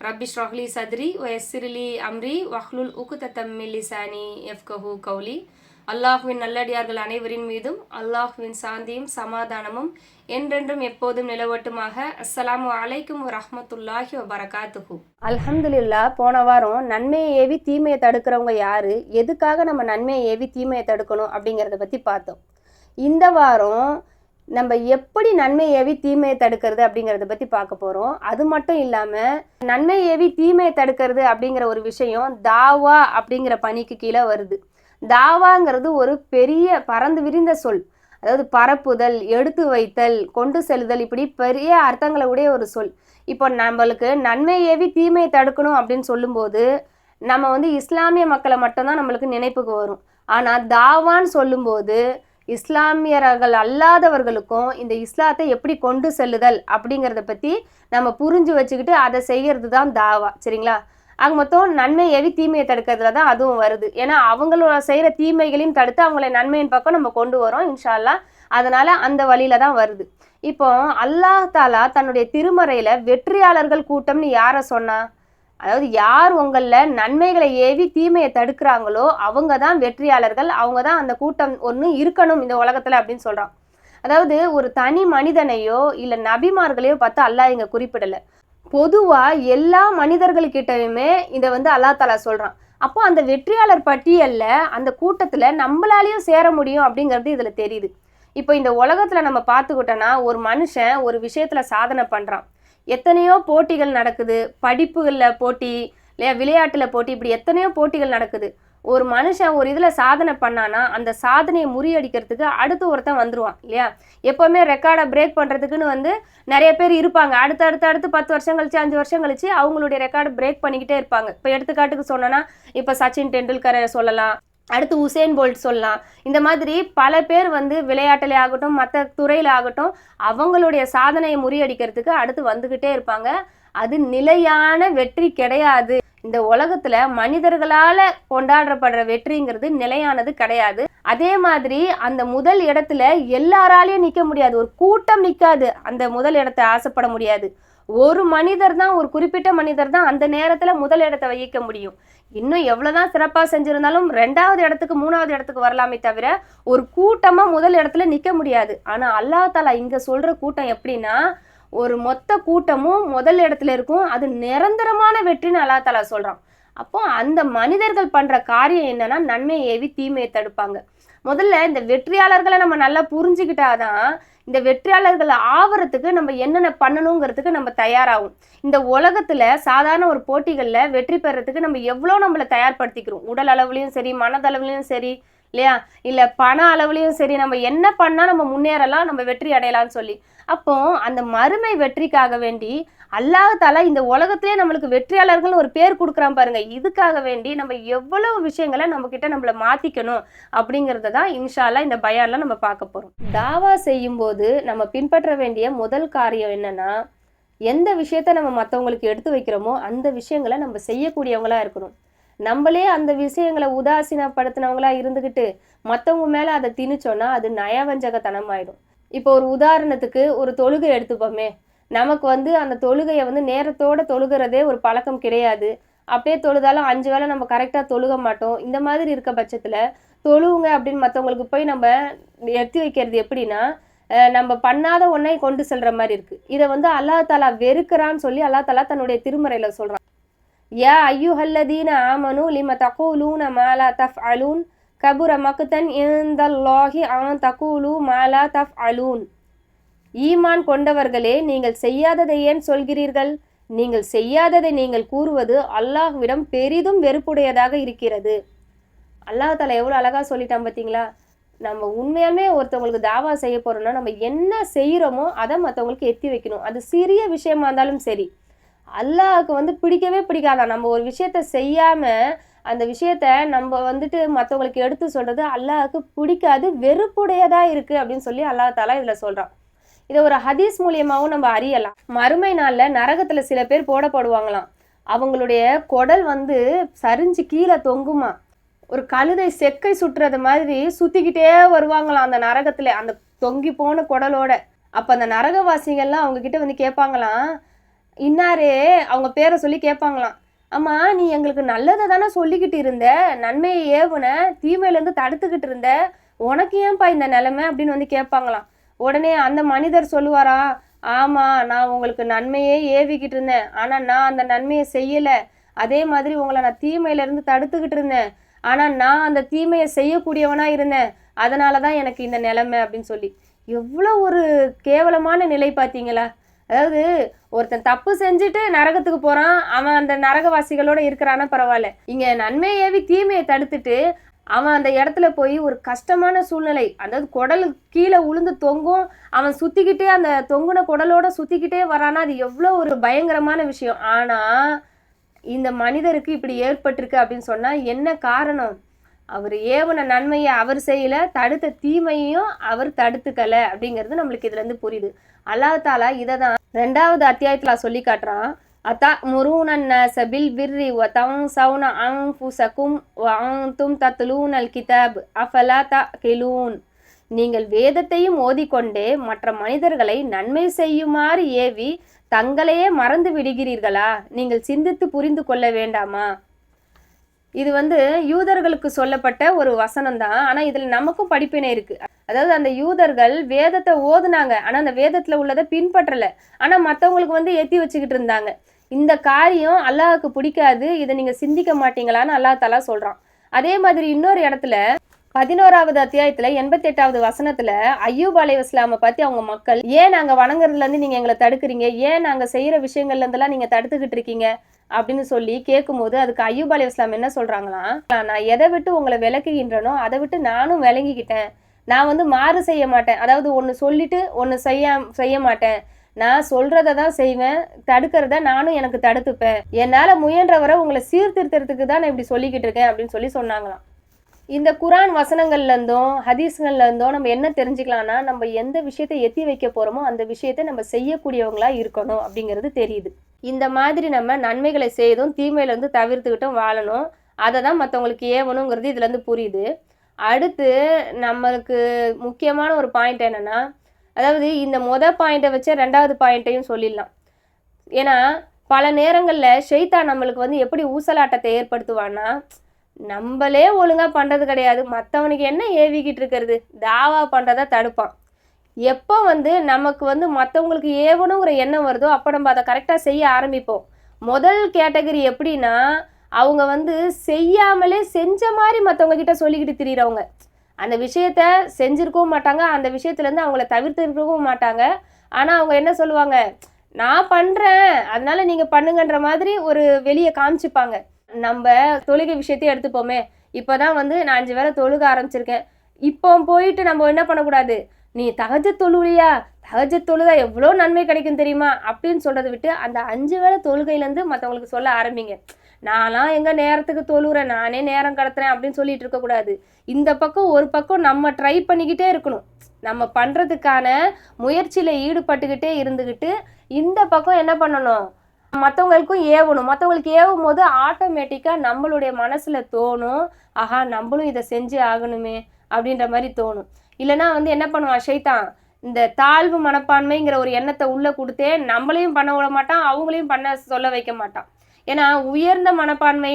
ரப்பி ஷ்ரஹ்லி சத்ரி வயசிரிலி அம்ரி வஹ்லுல் உக்குதத்தம் சானி எஃப்கஹு கௌலி அல்லாஹுவின் நல்லடியார்கள் அனைவரின் மீதும் அல்லாஹுவின் சாந்தியும் சமாதானமும் என்றென்றும் எப்போதும் நிலவட்டுமாக. அஸ்ஸலாமு அலைக்கும் ரஹமத்துல்லாஹி வபரகாத்துஹு. அல்ஹம்துலில்லா போன வாரம் நன்மையை ஏவி தீமையை தடுக்கிறவங்க யாரு? எதுக்காக நம்ம நன்மையை ஏவி தீமையை தடுக்கணும் அப்படிங்கிறத பற்றி பார்த்தோம். இந்த வாரம் நம்ம எப்படி நன்மை ஏவி தீமையை தடுக்கிறது அப்படிங்கிறத பற்றி பார்க்க போகிறோம் அது மட்டும் இல்லாமல் நன்மை ஏவி தீமையை தடுக்கிறது அப்படிங்கிற ஒரு விஷயம் தாவா அப்படிங்கிற பணிக்கு கீழே வருது. தாவாங்கிறது ஒரு பெரிய பறந்து விரிந்த சொல். அதாவது பரப்புதல் எடுத்து வைத்தல் கொண்டு செல்லுதல் இப்படி பெரிய அர்த்தங்களை உடைய ஒரு சொல். இப்போ நம்மளுக்கு நன்மை ஏவி தீமையை தடுக்கணும் அப்படின்னு சொல்லும்போது நம்ம வந்து இஸ்லாமிய மக்களை மட்டும்தான் நம்மளுக்கு நினைப்புக்கு வரும். ஆனால் தாவான்னு சொல்லும்போது இஸ்லாமியர்கள் அல்லாதவர்களுக்கும் இந்த இஸ்லாத்தை எப்படி கொண்டு செல்லுதல் அப்படிங்கிறத பற்றி நம்ம புரிஞ்சு வச்சுக்கிட்டு அதை செய்கிறது தான் தாவா. சரிங்களா? ஆக மொத்தம் நன்மை எவி தீமையை தடுக்கிறதுல தான் அதுவும் வருது. ஏன்னா அவங்களோட செய்கிற தீமைகளையும் தடுத்து அவங்கள நன்மையின் பக்கம் நம்ம கொண்டு வரோம் இன்ஷால்லா அதனால அந்த வழியில தான் வருது. இப்போ அல்லாஹ் தாலா தன்னுடைய திருமறையில வெற்றியாளர்கள் கூட்டம்னு யாரை சொன்னா? அதாவது யார் உங்களில் நன்மைகளை ஏவி தீமையை தடுக்கிறாங்களோ அவங்க தான் வெற்றியாளர்கள் அவங்க தான் அந்த கூட்டம் ஒன்று இருக்கணும் இந்த உலகத்தில் அப்படின்னு சொல்கிறான் அதாவது ஒரு தனி மனிதனையோ இல்லை நபிமார்களையோ பார்த்து அல்லாஹ் இங்கே குறிப்பிடலை. பொதுவாக எல்லா மனிதர்கள்கிட்டயுமே இதை வந்து அல்லா தாலா சொல்கிறான் அப்போ அந்த வெற்றியாளர் பட்டியலில் அந்த கூட்டத்தில் நம்மளாலையும் சேர முடியும் அப்படிங்கிறது இதில் தெரியுது. இப்போ இந்த உலகத்தில் நம்ம பார்த்துக்கிட்டோன்னா ஒரு மனுஷன் ஒரு விஷயத்தில் சாதனை பண்ணுறான் எத்தனையோ போட்டிகள் நடக்குது. படிப்புகளில் போட்டி இல்லையா விளையாட்டில் போட்டி இப்படி எத்தனையோ போட்டிகள் நடக்குது. ஒரு மனுஷன் ஒரு இதில் சாதனை பண்ணானா அந்த சாதனையை முறியடிக்கிறதுக்கு அடுத்து ஒருத்தன் வந்துருவான் இல்லையா? எப்போவுமே ரெக்கார்டை பிரேக் பண்ணுறதுக்குன்னு வந்து நிறைய பேர் இருப்பாங்க. அடுத்து அடுத்து அடுத்து பத்து வருஷம் கழிச்சு அஞ்சு வருஷம் கழிச்சு அவங்களுடைய ரெக்கார்டை பிரேக் பண்ணிக்கிட்டே இருப்பாங்க. இப்போ எடுத்துக்காட்டுக்கு சொன்னோன்னா இப்போ சச்சின் டெண்டுல்கரை சொல்லலாம். அடுத்து உசேன் போல்ட் சொல்லலாம். இந்த மாதிரி பல பேர் வந்து விளையாட்டுல ஆகட்டும் மற்ற துறையில் ஆகட்டும் அவங்களுடைய சாதனையை முறியடிக்கிறதுக்கு அடுத்து வந்துக்கிட்டே இருப்பாங்க. அது நிலையான வெற்றி கிடையாது. இந்த உலகத்துல மனிதர்களால கொண்டாடப்படுற வெற்றிங்கிறது நிலையானது கிடையாது. அதே மாதிரி அந்த முதல் இடத்துல எல்லாராலையும் நிக்க முடியாது. ஒரு கூட்டம் நிக்காது. அந்த முதல் இடத்தை ஆசைப்பட முடியாது. ஒரு மனிதர் தான் ஒரு குறிப்பிட்ட மனிதர் தான் அந்த நேரத்தில் முதல் இடத்தை வகிக்க முடியும். இன்னும் எவ்வளோதான் சிறப்பாக செஞ்சுருந்தாலும் ரெண்டாவது இடத்துக்கு மூணாவது இடத்துக்கு வரலாமே தவிர ஒரு கூட்டமாக முதல் இடத்துல நிற்க முடியாது. ஆனால் அல்லா தாலா இங்கே சொல்கிற கூட்டம் எப்படின்னா ஒரு மொத்த கூட்டமும் முதல் இடத்துல இருக்கும். அது நிரந்தரமான வெற்றின்னு அல்லா தாலா சொல்கிறான் அப்போ அந்த மனிதர்கள் பண்ணுற காரியம் என்னன்னா நன்மையை ஏவி தீமையை தடுப்பாங்க. முதல்ல இந்த வெற்றியாளர்களை நம்ம நல்லா புரிஞ்சுக்கிட்டாதான் இந்த வெற்றியாளர்கள் ஆவறதுக்கு நம்ம என்னென்ன பண்ணணுங்கிறதுக்கு நம்ம தயாராகும். இந்த உலகத்துல சாதாரண ஒரு போட்டிகளில் வெற்றி பெறத்துக்கு நம்ம எவ்வளோ நம்மளை தயார்படுத்திக்கிறோம். உடல் அளவுலையும் சரி மனதளவுலையும் சரி இல்லையா? இல்லை பண அளவுலையும் சரி நம்ம என்ன பண்ணால் நம்ம முன்னேறலாம் நம்ம வெற்றி அடையலாம்னு சொல்லி. அப்போ அந்த மறுமை வெற்றிக்காக வேண்டி அல்லாஹ் இந்த உலகத்திலே நம்மளுக்கு வெற்றியாளர்கள் ஒரு பேர் கொடுக்குறான் பாருங்க. இதுக்காக வேண்டி நம்ம எவ்வளவு விஷயங்களை நம்ம கிட்ட நம்மள மாத்திக்கணும் அப்படிங்கறத தான் இன்ஷால்லா இந்த பயான்ல நம்ம பார்க்க போறோம். தாவா செய்யும் போது நம்ம பின்பற்ற வேண்டிய முதல் காரியம் என்னன்னா எந்த விஷயத்த நம்ம மற்றவங்களுக்கு எடுத்து வைக்கிறோமோ அந்த விஷயங்களை நம்ம செய்யக்கூடியவங்களா இருக்கணும். நம்மளே அந்த விஷயங்களை உதாசீனப்படுத்தினவங்களா இருந்துக்கிட்டு மற்றவங்க மேலே அதை திணிச்சோன்னா அது நயவஞ்சகத்தனம் ஆயிடும் இப்போ ஒரு உதாரணத்துக்கு ஒரு தொழுகை எடுத்துப்போமே. நமக்கு வந்து அந்த தொழுகையை வந்து நேரத்தோட தொழுகிறதே ஒரு பழக்கம் கிடையாது. அப்படியே தொழுதாலும் அஞ்சு வேளை நம்ம கரெக்டாக தொழுக மாட்டோம். இந்த மாதிரி இருக்க பட்சத்தில் தொழுவுங்க அப்படின்னு மற்றவங்களுக்கு போய் நம்ம எடுத்து வைக்கிறது எப்படின்னா நம்ம பண்ணாத ஒன்றை கொண்டு செல்கிற மாதிரி இருக்குது இதை வந்து அல்லா தாலா வெறுக்கிறான்னு சொல்லி அல்லா தாலா தன்னுடைய திருமறையில் சொல்கிறான் யா ஐயுஹல்லதீன ஆமனு லிம தகூலூன மாலா தஃப் அலூன் கபுர மக்குதன் இந்தல்லாஹி ஆன் தகூலு மாலா தஃப் அலூன் ஈமான் கொண்டவர்களே நீங்கள் செய்யாததை ஏன் சொல்கிறீர்கள்? நீங்கள் செய்யாததை நீங்கள் கூறுவது அல்லாஹ்விடம் பெரிதும் வெறுப்புடையதாக இருக்கிறது. அல்லாஹ் தலா எவ்வளோ அழகாக சொல்லிட்டான் பார்த்தீங்களா நம்ம உண்மையாலுமே ஒருத்தவங்களுக்கு தாவா செய்ய போகிறோம்னா நம்ம என்ன செய்கிறோமோ அதை மற்றவங்களுக்கு எத்தி வைக்கணும். அது சிறிய விஷயமா இருந்தாலும் சரி. அல்லாவுக்கு வந்து பிடிக்கவே பிடிக்காதான் நம்ம ஒரு விஷயத்த செய்யாம அந்த விஷயத்த நம்ம வந்துட்டு மற்றவங்களுக்கு எடுத்து சொல்றது அல்லாவுக்கு பிடிக்காது வெறுப்புடையதா இருக்கு அப்படின்னு சொல்லி அல்லாஹ் தாலா இதுல சொல்றான். இதை ஒரு ஹதீஸ் மூலியமாகவும் நம்ம அறியலாம். மறுமை நாளில் நரகத்துல சில பேர் போடப்படுவாங்களாம். அவங்களுடைய குடல் வந்து சரிஞ்சு கீழே தொங்குமா? ஒரு கழுதை செக்கை சுற்றுறது மாதிரி சுத்திக்கிட்டே வருவாங்களாம் அந்த நரகத்துல அந்த தொங்கி போன குடலோட. அப்ப அந்த நரகவாசிகள்லாம் அவங்க கிட்ட வந்து கேட்பாங்களாம் இன்னாரே அவங்க பேரை சொல்லி கேட்பாங்களாம் அம்மா நீ எங்களுக்கு நல்லதை தானே சொல்லிக்கிட்டு இருந்த? நன்மையை ஏவுன தீமையிலேருந்து தடுத்துக்கிட்டு இருந்த? உனக்கு ஏன்பா இந்த நிலைமை அப்படின்னு வந்து கேட்பாங்களாம் உடனே அந்த மனிதர் சொல்லுவாரா ஆமாம் நான் உங்களுக்கு நன்மையே ஏவிக்கிட்டு இருந்தேன். ஆனால் நான் அந்த நன்மையை செய்யலை. அதே மாதிரி உங்களை நான் தீமையிலேருந்து தடுத்துக்கிட்டு இருந்தேன். ஆனால் நான் அந்த தீமையை செய்யக்கூடியவனாக இருந்தேன். அதனால தான் எனக்கு இந்த நிலைமை அப்படின்னு சொல்லி. எவ்வளோ ஒரு கேவலமான நிலை பார்த்தீங்களா? அதாவது ஒருத்தன் தப்பு செஞ்சுட்டு நரகத்துக்கு போறான் அவன் அந்த நரகவாசிகளோட இருக்கிறானா பரவாயில்ல. இங்க நன்மையை ஏவி தீமையை தடுத்துட்டு அவன் அந்த இடத்துல போய் ஒரு கஷ்டமான சூழ்நிலை அதாவது குடல் கீழே உளுந்து தொங்கும் அவன் சுத்திக்கிட்டே அந்த தொங்குன குடலோட சுத்திக்கிட்டே வரானா அது எவ்வளோ ஒரு பயங்கரமான விஷயம். ஆனா இந்த மனிதருக்கு இப்படி ஏற்பட்டிருக்கு அப்படின்னு சொன்னா என்ன காரணம்? அவர் ஏவன நன்மையை அவர் செய்யல தடுத்த தீமையையும் அவர் தடுத்துக்கல அப்படிங்கிறது நம்மளுக்கு இதுல இருந்து புரியுது. அல்லாத்தாலா இதை தான் ரெண்டாவது அத்தியாயத்தில் சொல்லி காட்டுறான். அத்தா முருனன்ன சபில் பிர்ரி வ தங் சவுன அங் புசக்கும் தும் தத்லூனல் கிதாப் அஃபலா த கிலூன் நீங்கள் வேதத்தையும் ஓதிக்கொண்டே மற்ற மனிதர்களை நன்மை செய்யுமாறு ஏவி தங்களையே மறந்து விடுகிறீர்களா? நீங்கள் சிந்தித்து புரிந்து கொள்ள வேண்டாமா? இது வந்து யூதர்களுக்கு சொல்லப்பட்ட ஒரு வசனம் தான் ஆனால் இதில் நமக்கும் படிப்பினை இருக்கு. அதாவது அந்த யூதர்கள் வேதத்தை ஓதுனாங்க. ஆனால் அந்த வேதத்தில் உள்ளதை பின்பற்றலை. ஆனால் மற்றவங்களுக்கு வந்து ஏற்றி வச்சுக்கிட்டு இருந்தாங்க. இந்த காரியம் அல்லாஹுக்கு பிடிக்காது. இதை நீங்கள் சிந்திக்க மாட்டீங்களான்னு அல்லாஹ் தலா சொல்கிறான் அதே மாதிரி இன்னொரு இடத்துல பதினோராவது அத்தியாயத்துல எண்பத்தி எட்டாவது வசனத்துல ஐயூப் அலை இஸ்லாம பத்தி அவங்க மக்கள் ஏன் நாங்க வணங்குறதுல இருந்து நீங்க எங்களை தடுக்கிறீங்க? ஏன் நாங்க செய்யற விஷயங்கள்ல இருந்தெல்லாம் நீங்க தடுத்துக்கிட்டு இருக்கீங்க? அப்படின்னு சொல்லி கேட்கும்போது அதுக்கு ஐயூப் அலி இஸ்லாம் என்ன சொல்றாங்களாம் நான் எதை விட்டு உங்களை விளக்குகின்றனோ அதை விட்டு நானும் விளங்கிக்கிட்டேன். நான் வந்து மாறு செய்ய மாட்டேன். அதாவது ஒன்று சொல்லிட்டு ஒன்று செய்ய செய்ய மாட்டேன். நான் சொல்றத தான் செய்வேன். தடுக்கிறத நானும் எனக்கு தடுத்துப்பேன். என்னால் முயன்றவரை உங்களை சீர்திருத்தத்துக்கு தான் நான் இப்படி சொல்லிக்கிட்டு இருக்கேன். அப்படின்னு சொல்லி சொன்னாங்களாம். இந்த குரான் வசனங்கள்லேருந்தும் ஹதீஸ்கள்லேருந்தும் நம்ம என்ன தெரிஞ்சுக்கலாம்னா நம்ம எந்த விஷயத்தை எத்தி வைக்க போகிறோமோ அந்த விஷயத்தை நம்ம செய்யக்கூடியவங்களாக இருக்கணும் அப்படிங்கிறது தெரியுது. இந்த மாதிரி நம்ம நன்மைகளை செய்தும் தீமையிலேருந்து தவிர்த்துக்கிட்டும் வாழணும். அதை தான் மற்றவங்களுக்கு ஏவணுங்கிறது இதுலேருந்து புரியுது. அடுத்து நம்மளுக்கு முக்கியமான ஒரு பாயிண்ட் என்னன்னா அதாவது இந்த மொதல் பாயிண்ட்டை வச்ச ரெண்டாவது பாயிண்ட்டையும் சொல்லிடலாம். ஏன்னா பல நேரங்களில் ஷெய்தா நம்மளுக்கு வந்து எப்படி ஊசலாட்டத்தை ஏற்படுத்துவான்னா நம்மளே ஒழுங்காக பண்ணுறது கிடையாது. மற்றவனுக்கு என்ன ஏவிக்கிட்டு இருக்கிறது? தாவா பண்ணுறதா தடுப்பான். எப்போ வந்து நமக்கு வந்து மற்றவங்களுக்கு ஏவணுங்கிற எண்ணம் வருதோ அப்போ நம்ம அதை கரெக்டாக செய்ய ஆரம்பிப்போம். முதல் கேட்டகரி எப்படின்னா அவங்க வந்து செய்யாமலே செஞ்ச மாதிரி மற்றவங்க கிட்ட சொல்லிக்கிட்டு திரியிறவங்க. அந்த விஷயத்த செஞ்சிருக்கவும் மாட்டாங்க. அந்த விஷயத்துலேருந்து அவங்கள தவிர்த்திருக்கவும் மாட்டாங்க. ஆனால் அவங்க என்ன சொல்லுவாங்க? நான் பண்ணுறேன் அதனால நீங்கள் பண்ணுங்கன்ற மாதிரி ஒரு வெளியே காமிச்சுப்பாங்க. நம்ம தொழுகை விஷயத்தையும் எடுத்துப்போமே. இப்போ தான் வந்து நான் அஞ்சு வேளை தொழுக ஆரம்பிச்சிருக்கேன். இப்போ போயிட்டு நம்ம என்ன பண்ணக்கூடாது? நீ தகஜ தொழுவியா? தகஜ தொழுதா எவ்வளோ நன்மை கிடைக்கும் தெரியுமா? அப்படின்னு சொல்றதை விட்டு அந்த அஞ்சு வேளை தொழுகையிலேருந்து மற்றவங்களுக்கு சொல்ல ஆரம்பிங்க. நான்லாம் எங்கே நேரத்துக்கு தொழுகிறேன் நானே நேரம் கடத்துறேன் அப்படின்னு சொல்லிட்டு இருக்கக்கூடாது இந்த பக்கம் ஒரு பக்கம் நம்ம ட்ரை பண்ணிக்கிட்டே இருக்கணும். நம்ம பண்ணுறதுக்கான முயற்சியில் ஈடுபட்டுக்கிட்டே இருந்துக்கிட்டு இந்த பக்கம் என்ன பண்ணணும்? மற்றவங்களுக்கும் ஏவணும். மற்றவங்களுக்கு ஏவும் போது ஆட்டோமேட்டிக்காக நம்மளுடைய மனசில் தோணும். ஆஹா நம்மளும் இதை செஞ்சு ஆகணுமே அப்படின்ற மாதிரி தோணும். இல்லைன்னா வந்து என்ன பண்ணுவான் ஷைத்தான்? இந்த தாழ்வு மனப்பான்மைங்கிற ஒரு எண்ணத்தை உள்ளே கொடுத்தே நம்மளையும் பண்ண விட மாட்டான் அவங்களையும் பண்ண சொல்ல வைக்க மாட்டான். ஏன்னா உயர்ந்த மனப்பான்மை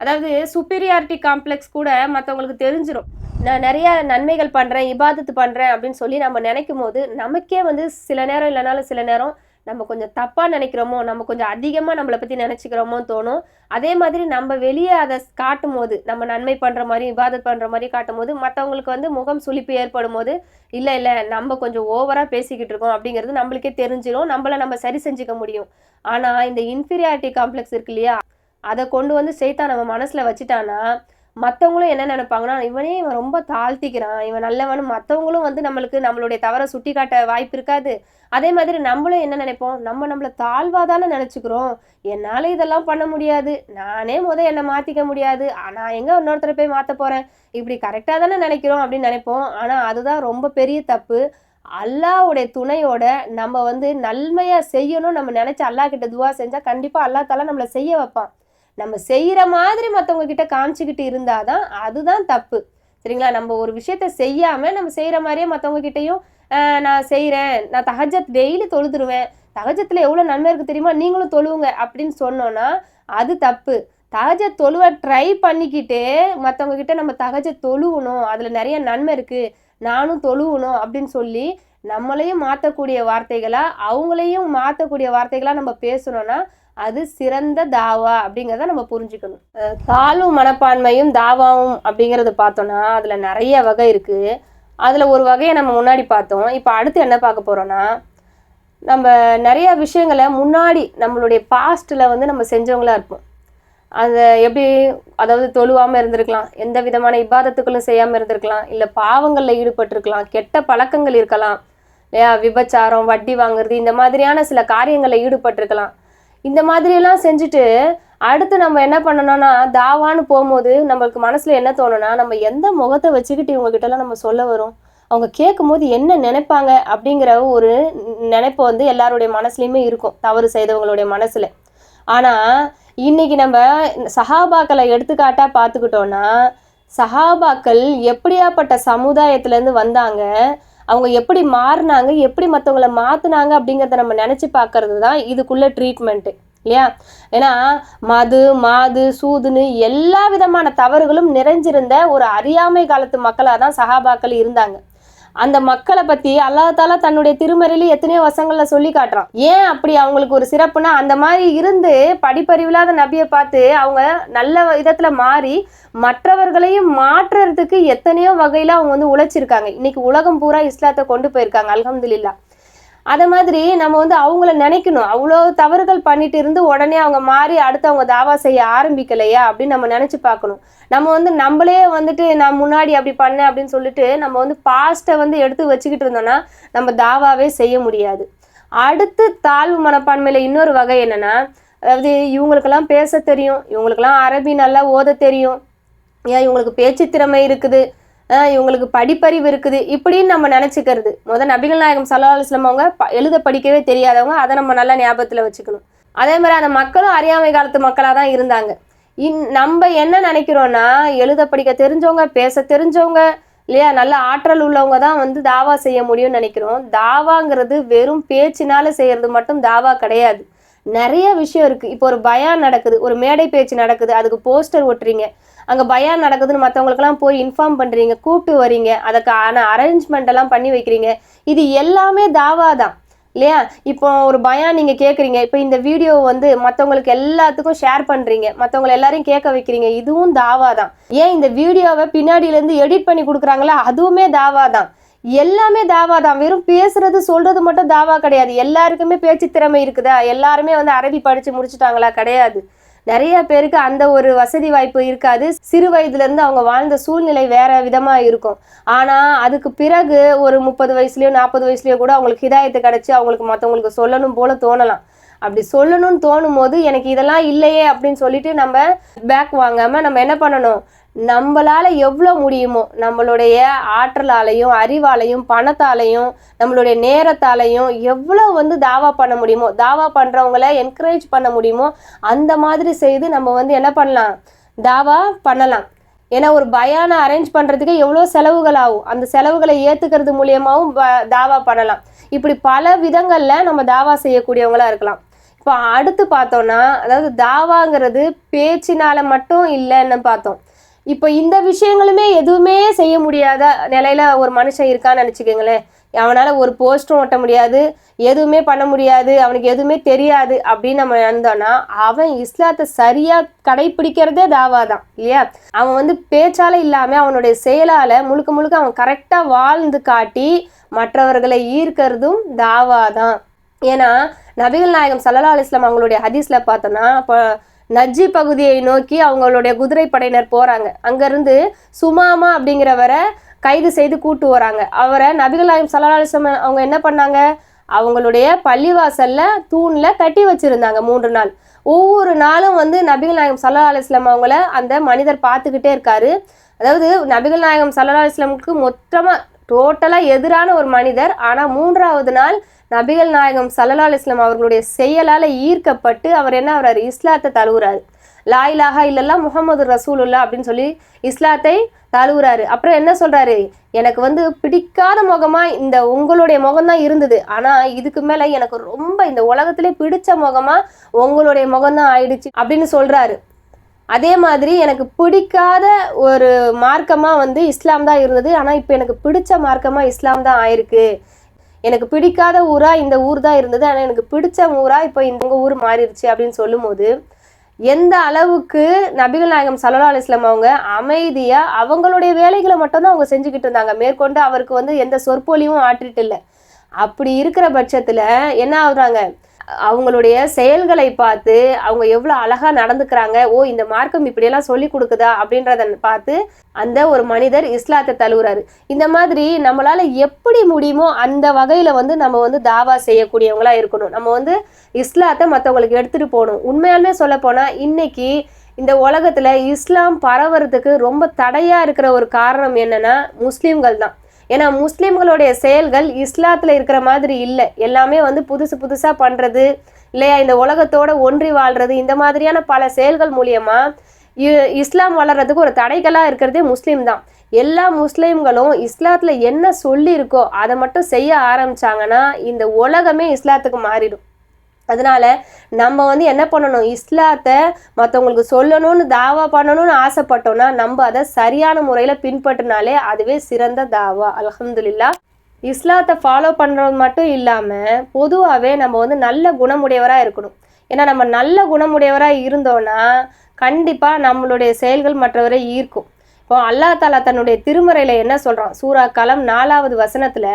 அதாவது சுப்பீரியாரிட்டி காம்ப்ளெக்ஸ் கூட மற்றவங்களுக்கு தெரிஞ்சிடும் நான் நிறைய நன்மைகள் பண்ணுறேன் இபாதத்து பண்ணுறேன் அப்படின்னு சொல்லி நம்ம நினைக்கும் போது நமக்கே வந்து சில நேரம் இல்லைனாலும் சில நேரம் நம்ம கொஞ்சம் தப்பாக நினைக்கிறோமோ நம்ம கொஞ்சம் அதிகமாக நம்மளை பற்றி நினச்சிக்கிறோமோ தோணும். அதே மாதிரி நம்ம வெளியே அதை காட்டும் போது நம்ம நன்மை பண்ணுற மாதிரி விவாதம் பண்ணுற மாதிரி காட்டும் போது மற்றவங்களுக்கு வந்து முகம் சுளிப்பு ஏற்படும் போது இல்லை இல்லை நம்ம கொஞ்சம் ஓவராக பேசிக்கிட்டு இருக்கோம் அப்படிங்கிறது நம்மளுக்கே தெரிஞ்சிடும் நம்மளை நம்ம சரி செஞ்சுக்க முடியும். ஆனால் இந்த இன்ஃபீரியாரிட்டி காம்ப்ளெக்ஸ் இருக்கு இல்லையா? அதை கொண்டு வந்து செய்தா நம்ம மனசில் வச்சுட்டானா மற்றவங்களும் என்ன நினைப்பாங்கன்னா இவனே இவன் ரொம்ப தாழ்த்திக்கிறான். இவன் நல்லவன். மற்றவங்களும் வந்து நம்மளுக்கு நம்மளுடைய தவறை சுட்டி காட்ட வாய்ப்பு இருக்காது. அதே மாதிரி நம்மளும் என்ன நினைப்போம்? நம்ம நம்மளை தாழ்வாக தானே நினச்சிக்கிறோம். என்னால் இதெல்லாம் பண்ண முடியாது. நானே முத என்னை மாற்றிக்க முடியாது. நான் எங்கே இன்னொருத்தரை போய் மாற்ற போகிறேன் இப்படி கரெக்டாக தானே நினைக்கிறோம் அப்படின்னு நினைப்போம். ஆனால் அதுதான் ரொம்ப பெரிய தப்பு. அல்லாவுடைய துணையோட நம்ம வந்து நன்மையாக செய்யணும் நம்ம நினச்சி அல்லா கிட்ட துவா செஞ்சால் கண்டிப்பாக அல்லா தால நம்மளை செய்ய வைப்பான். நம்ம செய்கிற மாதிரி மற்றவங்க கிட்ட காமிச்சிக்கிட்டு இருந்தாதான் அதுதான் தப்பு. சரிங்களா? நம்ம ஒரு விஷயத்த செய்யாமல் நம்ம செய்கிற மாதிரியே மற்றவங்க கிட்டேயும் நான் செய்கிறேன் நான் தகஜத் டெய்லி தொழுதுருவேன். தகஜத்தில் எவ்வளோ நன்மை இருக்குது தெரியுமா? நீங்களும் தொழுவுங்க. அப்படின்னு சொன்னோன்னா அது தப்பு. தகஜ தொழுவ ட்ரை பண்ணிக்கிட்டு மற்றவங்க கிட்ட நம்ம தகஜ தொழுவணும். அதில் நிறைய நன்மை இருக்குது நானும் தொழுவணும் அப்படின்னு சொல்லி நம்மளையும் மாற்றக்கூடிய வார்த்தைகளாக அவங்களையும் மாற்றக்கூடிய வார்த்தைகளாக நம்ம பேசணும்னா அது சிறந்த தாவா அப்படிங்கிறத நம்ம புரிஞ்சுக்கணும். தாழ்வு மனப்பான்மையும் தாவாவும் அப்படிங்கிறத பார்த்தோன்னா அதில் நிறைய வகை இருக்குது அதில் ஒரு வகையை நம்ம முன்னாடி பார்த்தோம். இப்போ அடுத்து என்ன பார்க்க போகிறோன்னா நம்ம நிறைய விஷயங்களை முன்னாடி நம்மளுடைய பாஸ்ட்டில் வந்து நம்ம செஞ்சவங்களா இருப்போம். அதை எப்படி அதாவது தொழுவாமல் இருந்திருக்கலாம் எந்த விதமான இபாதத்துக்களும் செய்யாமல் இருந்திருக்கலாம் இல்லை பாவங்களில் ஈடுபட்டிருக்கலாம் கெட்ட பழக்கங்கள் இருக்கலாம் இல்லையா? விபச்சாரம் வட்டி வாங்குறது இந்த மாதிரியான சில காரியங்களில் ஈடுபட்டிருக்கலாம். இந்த மாதிரியெல்லாம் செஞ்சுட்டு அடுத்து நம்ம என்ன பண்ணணும்னா தாவான்னு போகும்போது நம்மளுக்கு மனசில் என்ன தோணுன்னா நம்ம எந்த முகத்தை வச்சுக்கிட்டு இவங்ககிட்டலாம் நம்ம சொல்ல வரும்? அவங்க கேட்கும் போது என்ன நினைப்பாங்க அப்படிங்கிற ஒரு நினைப்பு வந்து எல்லாருடைய மனசுலையுமே இருக்கும். தவறு செய்தவங்களுடைய மனசில். ஆனால் இன்னைக்கு நம்ம சஹாபாக்களை எடுத்துக்காட்டாக பார்த்துக்கிட்டோன்னா சஹாபாக்கள் எப்படியாப்பட்ட சமுதாயத்துலேருந்து வந்தாங்க? அவங்க எப்படி மாறினாங்க எப்படி மற்றவங்கள மாற்றினாங்க அப்படிங்கிறத நம்ம நினச்சி பார்க்கறது தான் இதுக்குள்ள ட்ரீட்மெண்ட்டு இல்லையா? ஏன்னா மது மாது சூதுன்னு எல்லா விதமான தவறுகளும் நிறைஞ்சிருந்த ஒரு அறியாமை காலத்து மக்களாக தான் சஹாபாக்கள் இருந்தாங்க. அந்த மக்களை பத்தி அல்லாஹால தன்னுடைய திருமறையில எத்தனையோ வசங்கள்ல சொல்லி காட்டுறான். ஏன் அப்படி அவங்களுக்கு ஒரு சிறப்புனா அந்த மாதிரி இருந்து படிப்பறிவில்லாத நபியை பார்த்து அவங்க நல்ல விதத்துல மாறி மற்றவர்களையும் மாற்றுறதுக்கு எத்தனையோ வகையில அவங்க வந்து உழைச்சிருக்காங்க. இன்னைக்கு உலகம் பூரா இஸ்லாத்தை கொண்டு போயிருக்காங்க அலமதுல்லா அதை மாதிரி நம்ம வந்து அவங்கள நினைக்கணும். அவ்வளோ தவறுகள் பண்ணிட்டு இருந்து உடனே அவங்க மாறி அடுத்து அவங்க தாவா செய்ய ஆரம்பிக்கலையா அப்படின்னு நம்ம நினச்சி பார்க்கணும். நம்ம வந்து நம்மளே வந்துட்டு நான் முன்னாடி அப்படி பண்ணேன் அப்படின்னு சொல்லிட்டு நம்ம வந்து பாஸ்ட்டை வந்து எடுத்து வச்சுக்கிட்டு இருந்தோம்னா நம்ம தாவாவே செய்ய முடியாது. அடுத்து தாழ்வு மனப்பான்மையில் இன்னொரு வகை என்னன்னா அதாவது இவங்களுக்கெல்லாம் பேச தெரியும் இவங்களுக்கெல்லாம் அரபி நல்லா ஓத தெரியும். ஏன் இவங்களுக்கு பேச்சு திறமை இருக்குது? இவங்களுக்கு படிப்பறிவு இருக்குது இப்படின்னு நம்ம நினச்சிக்கிறது. முதல் நபிகள் நாயகம் சல்லா அலுவலம் அவங்க எழுத படிக்கவே தெரியாதவங்க அதை நம்ம நல்லா ஞாபகத்தில் வச்சுக்கணும். அதே மாதிரி அந்த மக்களும் அறியாமை காலத்து மக்களாக தான் இருந்தாங்க. இன் நம்ம என்ன நினைக்கிறோன்னா எழுத படிக்க தெரிஞ்சவங்க பேச தெரிஞ்சவங்க இல்லையா நல்ல ஆற்றல் உள்ளவங்க தான் வந்து தாவா செய்ய முடியும்னு நினைக்கிறோம். தாவாங்கிறது வெறும் பேச்சினால செய்யறது மட்டும் தாவா கிடையாது. நிறைய விஷயம் இருக்குது இப்போ ஒரு பயான் நடக்குது ஒரு மேடை பேச்சு நடக்குது அதுக்கு போஸ்டர் ஒட்டுறீங்க. அங்கே பயான் நடக்குதுன்னு மற்றவங்களுக்கெல்லாம் போய் இன்ஃபார்ம் பண்ணுறீங்க கூப்பிட்டு வரீங்க அதுக்கான அரேஞ்ச்மெண்ட் எல்லாம் பண்ணி வைக்கிறீங்க. இது எல்லாமே தாவா தான் இல்லையா? இப்போ ஒரு பயான் நீங்கள் கேட்குறீங்க இப்போ இந்த வீடியோ வந்து மற்றவங்களுக்கு எல்லாத்துக்கும் ஷேர் பண்ணுறீங்க மற்றவங்களை எல்லாரையும் கேட்க வைக்கிறீங்க இதுவும் தாவா தான் ஏன் இந்த வீடியோவை பின்னாடியிலேருந்து எடிட் பண்ணி கொடுக்குறாங்களா? அதுவுமே தாவா தான் எல்லாமே தாவா தான். வெறும் பேசுறது சொல்றது மட்டும் தாவா கிடையாது. எல்லாருக்குமே பேச்சு திறமை இருக்குதா? எல்லாருமே வந்து அரபி படிச்சு முடிச்சுட்டாங்களா? கிடையாது. நிறைய பேருக்கு அந்த ஒரு வசதி வாய்ப்பு இருக்காது. சிறு வயதுலேருந்து அவங்க வாழ்ந்த சூழ்நிலை வேற விதமாக இருக்கும். ஆனால் அதுக்கு பிறகு ஒரு முப்பது வயசுலயோ நாற்பது வயசுலயோ கூட அவங்களுக்கு ஹிதாயத்தை கிடச்சி அவங்களுக்கு மற்றவங்களுக்கு சொல்லணும் போல தோணலாம். அப்படி சொல்லணும்னு தோணும் போது எனக்கு இதெல்லாம் இல்லையே அப்படின்னு சொல்லிட்டு நம்ம பேக் வாங்காமல் நம்ம என்ன பண்ணணும்? நம்மளால எவ்வளோ முடியுமோ நம்மளுடைய ஆற்றலாலையும் அறிவாலையும் பணத்தாலையும் நம்மளுடைய நேரத்தாலையும் எவ்வளோ வந்து தாவா பண்ண முடியுமோ தாவா பண்ணுறவங்கள என்கரேஜ் பண்ண முடியுமோ அந்த மாதிரி செய்து நம்ம வந்து என்ன பண்ணலாம்? தாவா பண்ணலாம். ஏன்னா ஒரு பயானை அரேஞ்ச் பண்ணுறதுக்கு எவ்வளோ செலவுகள் ஆகும் அந்த செலவுகளை ஏற்றுக்கிறது மூலியமாகவும் தாவா பண்ணலாம். இப்படி பல விதங்களில் நம்ம தாவா செய்யக்கூடியவங்களாக இருக்கலாம். இப்போ அடுத்து பார்த்தோம்னா அதாவது தாவாங்கிறது பேச்சினால மட்டும் இல்லைன்னு பார்த்தோம். இப்போ இந்த விஷயங்களுமே எதுவுமே செய்ய முடியாத நிலையில ஒரு மனுஷன் இருக்கான்னு நினச்சிக்கோங்களேன். அவனால் ஒரு போஸ்டும் ஓட்ட முடியாது எதுவுமே பண்ண முடியாது அவனுக்கு எதுவுமே தெரியாது அப்படின்னு நம்ம இருந்தோன்னா அவன் இஸ்லாத்தை சரியாக கடைப்பிடிக்கிறதே தாவா தான் இல்லையா? அவன் வந்து பேச்சால இல்லாமல் அவனுடைய செயலால் முழுக்க முழுக்க அவன் கரெக்டாக வாழ்ந்து காட்டி மற்றவர்களை ஈர்க்கிறதும் தாவா தான் ஏன்னா நபிகள் நாயகம் சல்லா அலிஸ்லாம் அவங்களுடைய ஹதீஸ்ல பார்த்தோன்னா இப்போ நஜ்ஜி பகுதியை நோக்கி அவங்களுடைய குதிரை படையினர் போறாங்க. அங்கிருந்து சுமாமா அப்படிங்கிறவரை கைது செய்து கூட்டு வராங்க. அவரை நபிகள் நாயகம் சல்லா அலிஸ்லாம் அவங்க என்ன பண்ணாங்க? அவங்களுடைய பள்ளிவாசல்ல தூண்ல கட்டி வச்சிருந்தாங்க மூன்று நாள். ஒவ்வொரு நாளும் வந்து நபிகள் நாயகம் சல்லா அலிஸ்லாம் அவங்கள அந்த மனிதர் பார்த்துக்கிட்டே இருக்காரு. அதாவது நபிகள் நாயகம் சல்லா அலிஸ்லாமுக்கு மொத்தமாக டோட்டலாக எதிரான ஒரு மனிதர். ஆனால் மூன்றாவது நாள் நபிகள் நாயகம் சல்லா இஸ்லாம் அவர்களுடைய செயலால் ஈர்க்கப்பட்டு அவர் என்ன ஆகிறாரு? இஸ்லாத்தை தழுவுறாரு. லாயிலாக இல்லல்லா முகமது ரசூலுல்லா அப்படின்னு சொல்லி இஸ்லாத்தை தழுவுறாரு. அப்புறம் என்ன சொல்றாரு? எனக்கு வந்து பிடிக்காத முகமா இந்த உங்களுடைய முகம் தான் இருந்தது. ஆனா இதுக்கு மேல எனக்கு ரொம்ப இந்த உலகத்திலே பிடிச்ச முகமா உங்களுடைய முகம் தான் ஆயிடுச்சு அப்படின்னு சொல்றாரு. அதே மாதிரி எனக்கு பிடிக்காத ஒரு மார்க்கமாக வந்து இஸ்லாம் தான் இருந்தது. ஆனால் இப்போ எனக்கு பிடிச்ச மார்க்கமாக இஸ்லாம் தான் ஆயிருக்கு. எனக்கு பிடிக்காத ஊராக இந்த ஊர் தான் இருந்தது. ஆனால் எனக்கு பிடிச்ச ஊராக இப்போ இந்த ஊர் மாறிடுச்சு அப்படின்னு சொல்லும்போது எந்த அளவுக்கு நபிகள் நாயகம் சல்லா அலிஸ்லாம் அவங்க அமைதியாக அவங்களுடைய வேலைகளை மட்டும்தான் அவங்க செஞ்சுக்கிட்டு இருந்தாங்க. மேற்கொண்டு அவருக்கு வந்து எந்த சொற்பொழிவும் ஆற்றிட்டு இல்லை. அப்படி இருக்கிற பட்சத்தில் என்ன ஆகுறாங்க? அவங்களுடைய செயல்களை பார்த்து அவங்க எவ்வளோ அழகாக நடந்துக்கிறாங்க ஓ இந்த மார்க்கம் இப்படியெல்லாம் சொல்லி கொடுக்குதா அப்படின்றத பார்த்து அந்த ஒரு மனிதர் இஸ்லாத்தை தழுவுறாரு. இந்த மாதிரி நம்மளால் எப்படி முடியுமோ அந்த வகையில் வந்து நம்ம வந்து தாவா செய்யக்கூடியவங்களா இருக்கணும். நம்ம வந்து இஸ்லாத்தை மற்றவங்களுக்கு எடுத்துகிட்டு போகணும். உண்மையாலுமே சொல்ல போனால் இன்னைக்கு இந்த உலகத்தில் இஸ்லாம் பரவுறதுக்கு ரொம்ப தடையாக இருக்கிற ஒரு காரணம் என்னன்னா முஸ்லீம்கள் தான் ஏன்னா முஸ்லீம்களுடைய செயல்கள் இஸ்லாத்தில் இருக்கிற மாதிரி இல்லை. எல்லாமே வந்து புதுசு புதுசாக பண்ணுறது இல்லையா? இந்த உலகத்தோட ஒன்றி வாழ்றது இந்த மாதிரியான பல செயல்கள் மூலியமா இஸ்லாம் வளர்றதுக்கு ஒரு தடைகளாக இருக்கிறதே முஸ்லீம் தான். எல்லா முஸ்லீம்களும் இஸ்லாத்தில் என்ன சொல்லியிருக்கோ அதை மட்டும் செய்ய ஆரம்பிச்சாங்கன்னா இந்த உலகமே இஸ்லாத்துக்கு மாறிடும். அதனால நம்ம வந்து என்ன பண்ணணும்? இஸ்லாத்தை மற்றவங்களுக்கு சொல்லணும்னு தாவா பண்ணணும்னு ஆசைப்பட்டோம்னா நம்ம அதை சரியான முறையில் பின்பற்றினாலே அதுவே சிறந்த தாவா. அலமதுல்லா இஸ்லாத்தை ஃபாலோ பண்ணுறது மட்டும் இல்லாமல் பொதுவாகவே நம்ம வந்து நல்ல குணமுடையவராக இருக்கணும். ஏன்னா நம்ம நல்ல குணமுடையவராக இருந்தோன்னா கண்டிப்பாக நம்மளுடைய செயல்கள் மற்றவரை ஈர்க்கும். இப்போ அல்லா தாலா தன்னுடைய திருமறையில் என்ன சொல்கிறான் சூரா களம் நாலாவது வசனத்தில்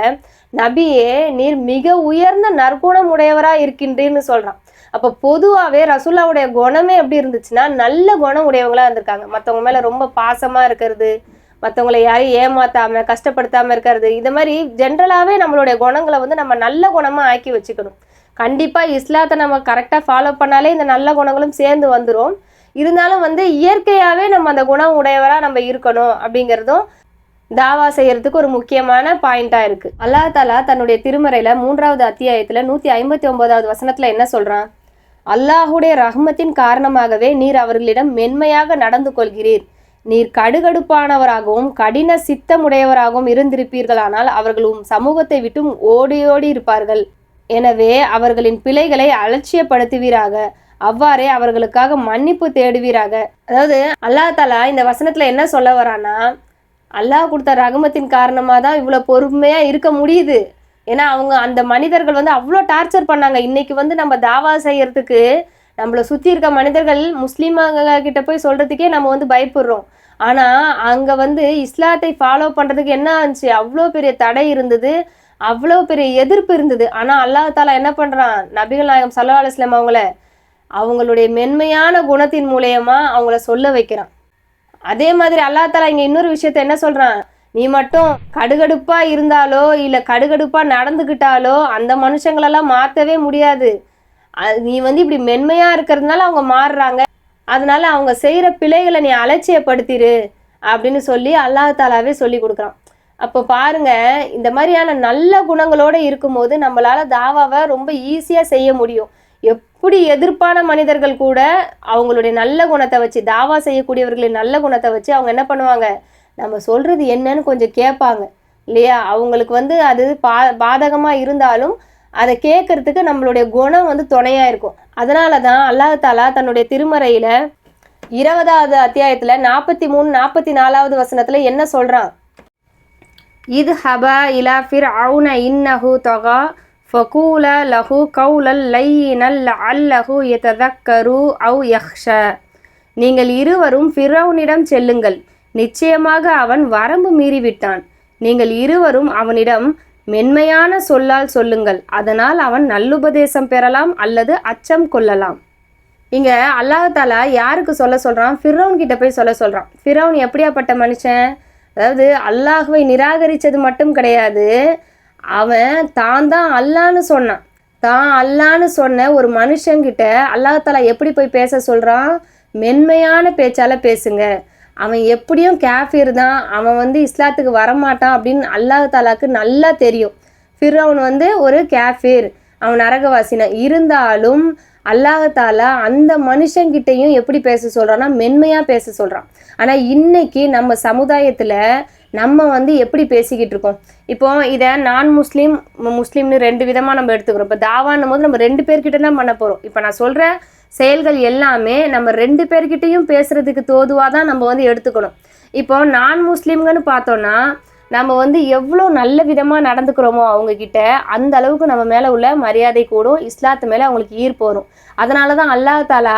நபியே நீர் மிக உயர்ந்த நற்குணம் உடையவராக இருக்கின்றேன்னு சொல்கிறான் அப்போ பொதுவாகவே ரசுல்லாவுடைய குணமே எப்படி இருந்துச்சுன்னா நல்ல குணம் உடையவங்களா இருந்திருக்காங்க. மற்றவங்க மேலே ரொம்ப பாசமாக இருக்கிறது மற்றவங்களை யாரையும் ஏமாத்தாம கஷ்டப்படுத்தாமல் இருக்கிறது இது மாதிரி ஜென்ரலாகவே நம்மளுடைய குணங்களை வந்து நம்ம நல்ல குணமாக ஆக்கி வச்சுக்கணும். கண்டிப்பாக இஸ்லாத்தை நம்ம கரெக்டாக ஃபாலோ பண்ணாலே இந்த நல்ல குணங்களும் சேர்ந்து வந்துடும் இருந்தாலும் வந்து இயற்கையாகவே நம்ம அந்த குணம் உடையவராக நம்ம இருக்கணும் அப்படிங்கிறதும் தாவா செய்யறதுக்கு ஒரு முக்கியமான பாயிண்டா இருக்கு. அல்லா தாலா தன்னுடைய திருமறையில மூன்றாவது அத்தியாயத்துல நூத்தி ஐம்பத்தி ஒன்பதாவது வசனத்துல என்ன சொல்றான்? அல்லாஹுடைய ரஹ்மத்தின் காரணமாகவே நீர் அவர்களிடம் மென்மையாக நடந்து கொள்கிறீர். நீர் கடுகடுப்பானவராகவும் கடின சித்தமுடையவராகவும் இருந்திருப்பீர்களானால் உம் சமூகத்தை விட்டும் ஓடியோடி இருப்பார்கள். எனவே அவர்களின் பிழைகளை அலட்சியப்படுத்துவீராக. அவ்வாறே அவர்களுக்காக மன்னிப்பு தேடுவீராக. அதாவது அல்லா தலா இந்த வசனத்துல என்ன சொல்ல வரானா அல்லாஹ் கொடுத்த ரகமத்தின் காரணமாக தான் இவ்வளோ பொறுமையாக இருக்க முடியுது. ஏன்னா அவங்க அந்த மனிதர்கள் வந்து அவ்வளோ டார்ச்சர் பண்ணாங்க. இன்னைக்கு வந்து நம்ம தாவா செய்யறதுக்கு நம்மளை சுற்றி இருக்க மனிதர்கள் முஸ்லீமாக கிட்ட போய் சொல்கிறதுக்கே நம்ம வந்து பயப்படுறோம். ஆனால் அங்கே வந்து இஸ்லாத்தை ஃபாலோ பண்ணுறதுக்கு என்ன ஆச்சு? அவ்வளோ பெரிய தடை இருந்தது அவ்வளோ பெரிய எதிர்ப்பு இருந்தது. ஆனால் அல்லாஹ் தாலா என்ன பண்ணுறான் நபிகள் நாயகம் சல்லா அலுவலாம் அவங்கள அவங்களுடைய மென்மையான குணத்தின் மூலயமா அவங்கள சொல்ல வைக்கிறான். அதே மாதிரி அல்லா தலா இங்க இன்னொரு விஷயத்த என்ன சொல்றான்? நீ மட்டும் கடுகடுப்பா இருந்தாலோ இல்ல கடுகடுப்பா நடந்துகிட்டாலோ அந்த மனுஷங்களெல்லாம் மாத்தவே முடியாது. நீ வந்து இப்படி மென்மையா இருக்கிறதுனால அவங்க மாறுறாங்க. அதனால அவங்க செய்யற பிழைகளை நீ அலட்சியப்படுத்திடு அப்படின்னு சொல்லி அல்லாஹ் தாலாவே சொல்லி கொடுக்குறான். அப்போ பாருங்க இந்த மாதிரியான நல்ல குணங்களோட இருக்கும்போது நம்மளால தாவாவை ரொம்ப ஈஸியா செய்ய முடியும். எப்படி எதிர்ப்பான மனிதர்கள் கூட அவங்களுடைய நல்ல குணத்தை வச்சு தாவா செய்யக்கூடியவர்களின் நல்ல குணத்தை வச்சு அவங்க என்ன பண்ணுவாங்க? நம்ம சொல்கிறது என்னன்னு கொஞ்சம் கேட்பாங்க. இல்லையா? அவங்களுக்கு வந்து அது பா பாதகமாக இருந்தாலும் அதை கேட்கறதுக்கு நம்மளுடைய குணம் வந்து துணையாக இருக்கும். அதனால தான் அல்லாஹாலா தன்னுடைய திருமறையில் இருபதாவது அத்தியாயத்தில் நாற்பத்தி மூணு நாற்பத்தி நாலாவது வசனத்தில் என்ன சொல்கிறான் இது ஹபா இலா ஃபிர் அவுன இன்னஹு தொகா ஃபகூல லஹு கவுலல் லையினல் அல்லஹு எதக்கரு அவ் யஹ்ஷ நீங்கள் இருவரும் ஃபிரௌனிடம் செல்லுங்கள். நிச்சயமாக அவன் வரம்பு மீறிவிட்டான். நீங்கள் இருவரும் அவனிடம் மென்மையான சொல்லால் சொல்லுங்கள். அதனால் அவன் நல்லுபதேசம் பெறலாம் அல்லது அச்சம் கொள்ளலாம். இங்கே அல்லாஹாலா யாருக்கு சொல்ல சொல்கிறான் ஃபிரௌன் கிட்ட போய் சொல்ல சொல்கிறான் ஃபிரௌன் எப்படியாப்பட்ட மனுஷன்? அதாவது அல்லாஹுவை நிராகரித்தது மட்டும் கிடையாது. அவன் தான் தான் அல்லான்னு சொன்னான். தான் அல்லான்னு சொன்ன ஒரு மனுஷங்கிட்ட அல்லாஹாலா எப்படி போய் பேச சொல்கிறான் மென்மையான பேச்சால் பேசுங்க. அவன் எப்படியும் கேஃபீர் தான். அவன் வந்து இஸ்லாத்துக்கு வரமாட்டான் அப்படின்னு அல்லாஹாலாக்கு நல்லா தெரியும். ஃபிர் அவன் வந்து ஒரு கேஃபீர். அவன் நரகவாசினா இருந்தாலும் அல்லாஹாலா அந்த மனுஷங்கிட்டையும் எப்படி பேச சொல்கிறான்னா மென்மையாக பேச சொல்கிறான் ஆனால் இன்னைக்கு நம்ம சமுதாயத்தில் நம்ம வந்து எப்படி பேசிக்கிட்டு இருக்கோம்? இப்போ இதை நான் முஸ்லீம் முஸ்லீம்னு ரெண்டு விதமாக நம்ம எடுத்துக்கிறோம். இப்போ தாவான்னும் போது நம்ம ரெண்டு பேர்கிட்ட தான் பண்ண போகிறோம் இப்போ நான் சொல்கிற செயல்கள் எல்லாமே நம்ம ரெண்டு பேர்கிட்டையும் பேசுகிறதுக்கு தோதுவாக தான் நம்ம வந்து எடுத்துக்கணும். இப்போ நான் முஸ்லீம்கன்னு பார்த்தோன்னா நம்ம வந்து எவ்வளோ நல்ல விதமாக நடந்துக்கிறோமோ அவங்கக்கிட்ட அந்த அளவுக்கு நம்ம மேலே உள்ள மரியாதை கூடும் இஸ்லாத்து மேலே அவங்களுக்கு ஈர்ப்பு வரும். அதனால தான் அல்லாஹ் தாலா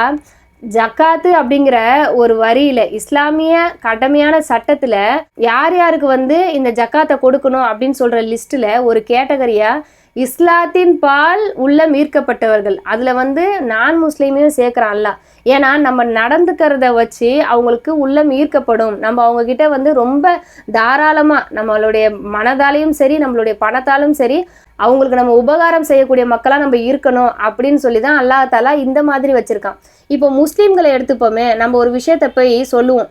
ஜக்காத்து அப்படிங்கிற ஒரு வரியில் இஸ்லாமிய கடமையான சட்டத்தில் யார் யாருக்கு வந்து இந்த ஜக்காத்தை கொடுக்கணும் அப்படின்னு சொல்கிற லிஸ்ட்டில் ஒரு கேட்டகரியாக இஸ்லாத்தின் பால் உள்ளம் ஈர்க்கப்பட்டவர்கள். அதில் வந்து நான் முஸ்லீமையும் சேர்க்குறான் அல்ல ஏன்னா நம்ம நடந்துக்கிறத வச்சு அவங்களுக்கு உள்ளம் ஈர்க்கப்படும். நம்ம அவங்கக்கிட்ட வந்து ரொம்ப தாராளமாக நம்மளுடைய மனதாலையும் சரி நம்மளுடைய பணத்தாலும் சரி அவங்களுக்கு நம்ம உபகாரம் செய்யக்கூடிய மக்களாக நம்ம இருக்கணும் அப்படின்னு சொல்லி தான் அல்லா தாலா இந்த மாதிரி வச்சுருக்கான். இப்போ முஸ்லீம்களை எடுத்துப்போமே நம்ம ஒரு விஷயத்த போய் சொல்லுவோம்.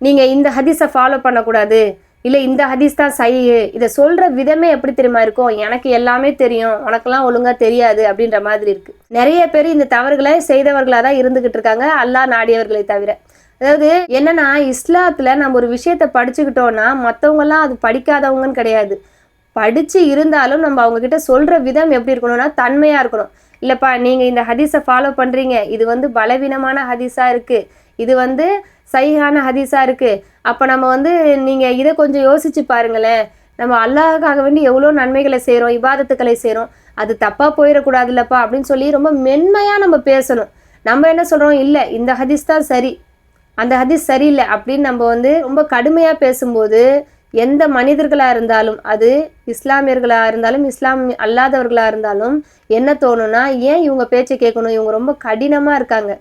நீங்கள் இந்த ஹதீஸை ஃபாலோ பண்ணக்கூடாது. இல்லை இந்த ஹதீஸ் தான் சை இதை சொல்கிற விதமே எப்படி தெரியுமா இருக்கும்? எனக்கு எல்லாமே தெரியும். உனக்கெல்லாம் ஒழுங்காக தெரியாது அப்படின்ற மாதிரி இருக்குது நிறைய பேர் இந்த தவறுகளை செய்தவர்களாக தான் இருந்துக்கிட்டு இருக்காங்க. அல்லாஹ் நாடியவர்களை தவிர. அதாவது என்னன்னா இஸ்லாத்தில் நம்ம ஒரு விஷயத்த படிச்சுக்கிட்டோன்னா மற்றவங்கெல்லாம் அது படிக்காதவங்கன்னு கிடையாது. படித்து இருந்தாலும் நம்ம அவங்கக்கிட்ட சொல்கிற விதம் எப்படி இருக்கணும்னா தன்மையாக இருக்கணும். இல்லைப்பா நீங்கள் இந்த ஹதீஸை ஃபாலோ பண்ணுறீங்க இது வந்து பலவீனமான ஹதீஸாக இருக்குது இது வந்து சைஹான ஹதீஸாக இருக்குது அப்போ நம்ம வந்து நீங்கள் இதை கொஞ்சம் யோசிச்சு பாருங்களேன். நம்ம அல்லாஹுக்காக வேண்டி எவ்வளோ நன்மைகளை செய்கிறோம் இபாதத்துக்களை செய்கிறோம் அது தப்பாக போயிடக்கூடாதுல்லப்பா அப்படின்னு சொல்லி ரொம்ப மென்மையாக நம்ம பேசணும். நம்ம என்ன சொல்கிறோம் இல்லை இந்த ஹதீஸ் தான் சரி. அந்த ஹதீஸ் சரியில்லை அப்படின்னு நம்ம வந்து ரொம்ப கடுமையாக பேசும்போது எந்த மனிதர்களாக இருந்தாலும் அது இஸ்லாமியர்களாக இருந்தாலும் இஸ்லாம் அல்லாதவர்களாக இருந்தாலும் என்ன தோணும்னா ஏன் இவங்க பேச்சை கேட்கணும்? இவங்க ரொம்ப கடினமாக இருக்காங்க.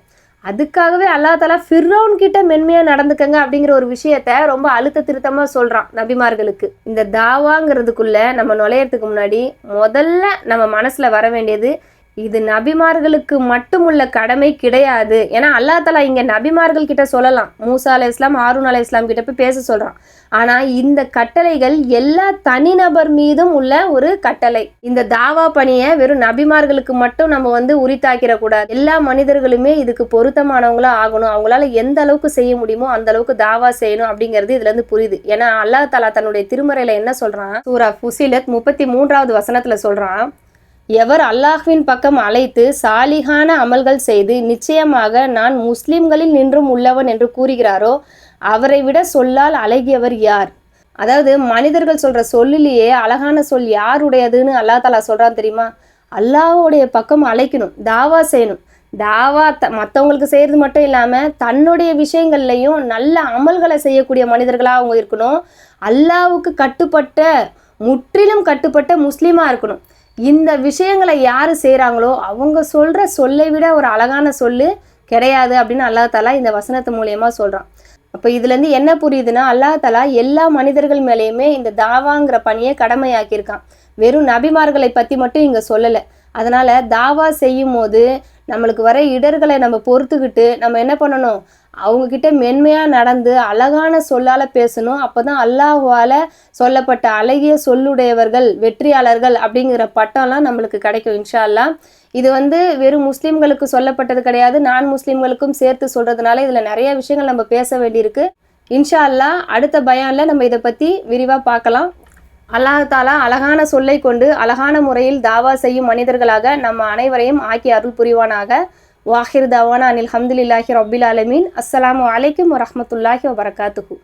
அதுக்காகவே அல்லா தாலா ஃபிர்ரௌன் கிட்ட மென்மையாக நடந்துக்கங்க அப்படிங்கிற ஒரு விஷயத்த ரொம்ப அழுத்த திருத்தமாக சொல்கிறான் நபிமார்களுக்கு. இந்த தாவாங்கிறதுக்குள்ள நம்ம நுழையறதுக்கு முன்னாடி முதல்ல நம்ம மனசில் வர வேண்டியது இது நபிமார்களுக்கு மட்டுமுள்ள கடமை கிடையாது. ஏன்னா அல்லா தலா இங்கே நபிமார்கள் கிட்ட சொல்லலாம். மூசா அலை இஸ்லாம் ஹாரூன் அலை இஸ்லாம் கிட்ட போய் பேச சொல்கிறான் ஆனால் இந்த கட்டளைகள் எல்லா தனிநபர் மீதும் உள்ள ஒரு கட்டளை. இந்த தாவா பணியை வெறும் நபிமார்களுக்கு மட்டும் நம்ம வந்து உரித்தாக்கிடக்கூடாது எல்லா மனிதர்களுமே இதுக்கு பொருத்தமானவங்களா ஆகணும். அவங்களால எந்த அளவுக்கு செய்ய முடியுமோ அந்த அளவுக்கு தாவா செய்யணும் அப்படிங்கிறது இதுல இருந்து புரியுது. ஏன்னா அல்லா தலா தன்னுடைய திருமறையில் என்ன சொல்கிறான் சூரா ஃபுசிலத் முப்பத்தி மூன்றாவது வசனத்தில் சொல்கிறான் எவர் அல்லாஹ்வின் பக்கம் அழைத்து சாலிகான அமல்கள் செய்து நிச்சயமாக நான் முஸ்லிம்களில் நின்றும் உள்ளவன் என்று கூறுகிறாரோ அவரை விட சொல்லால் அழகியவர் யார்? அதாவது மனிதர்கள் சொல்ற சொல்லிலேயே அழகான சொல் யாருடையதுன்னு அல்லா தாலா சொல்றான் தெரியுமா? அல்லாஹ்வுடைய பக்கம் அழைக்கணும் தாவா செய்யணும். தாவா த மற்றவங்களுக்கு செய்கிறது மட்டும் இல்லாமல் தன்னுடைய விஷயங்கள்லையும் நல்ல அமல்களை செய்யக்கூடிய மனிதர்களாக அவங்க இருக்கணும். அல்லாவுக்கு கட்டுப்பட்ட முற்றிலும் கட்டுப்பட்ட முஸ்லீமாக இருக்கணும். இந்த விஷயங்களை யார் செய்கிறாங்களோ அவங்க சொல்கிற சொல்லை விட ஒரு அழகான சொல்லு கிடையாது அப்படின்னு அல்லா தாலா இந்த வசனத்து மூலயமா சொல்கிறான் அப்போ இதுலேருந்து என்ன புரியுதுன்னா அல்லா தாலா எல்லா மனிதர்கள் மேலேயுமே இந்த தாவாங்கிற பணியை கடமையாக்கியிருக்கான். வெறும் நபிமார்களை பற்றி மட்டும் இங்கே சொல்லலை. அதனால் தாவா செய்யும் போது நம்மளுக்கு வர இடர்களை நம்ம பொறுத்துக்கிட்டு நம்ம என்ன பண்ணணும்? அவங்கக்கிட்ட மென்மையாக நடந்து அழகான சொல்லால் பேசணும். அப்போ தான் அல்லாஹுவால் சொல்லப்பட்ட அழகிய சொல்லுடையவர்கள் வெற்றியாளர்கள் அப்படிங்கிற பட்டம்லாம் நம்மளுக்கு கிடைக்கும் இன்ஷா அல்லா இது வந்து வெறும் முஸ்லீம்களுக்கு சொல்லப்பட்டது கிடையாது. நான் முஸ்லீம்களுக்கும் சேர்த்து சொல்கிறதுனால இதில் நிறைய விஷயங்கள் நம்ம பேச வேண்டியிருக்கு. இன்ஷா அல்லா அடுத்த பயானில் நம்ம இதை பற்றி விரிவாக பார்க்கலாம். அல்லாஹாலா அழகான சொல்லை கொண்டு அழகான முறையில் தாவா செய்யும் மனிதர்களாக நம்ம அனைவரையும் ஆக்கி அருள் புரிவானாக. வாஹிர் தவானா அனில் ஹம்துலில்லாஹி ரபில் அலமீன் அஸ்லாம் வலைக்கம் வரமத்துல்லாஹி வபரகாத்துஹூ.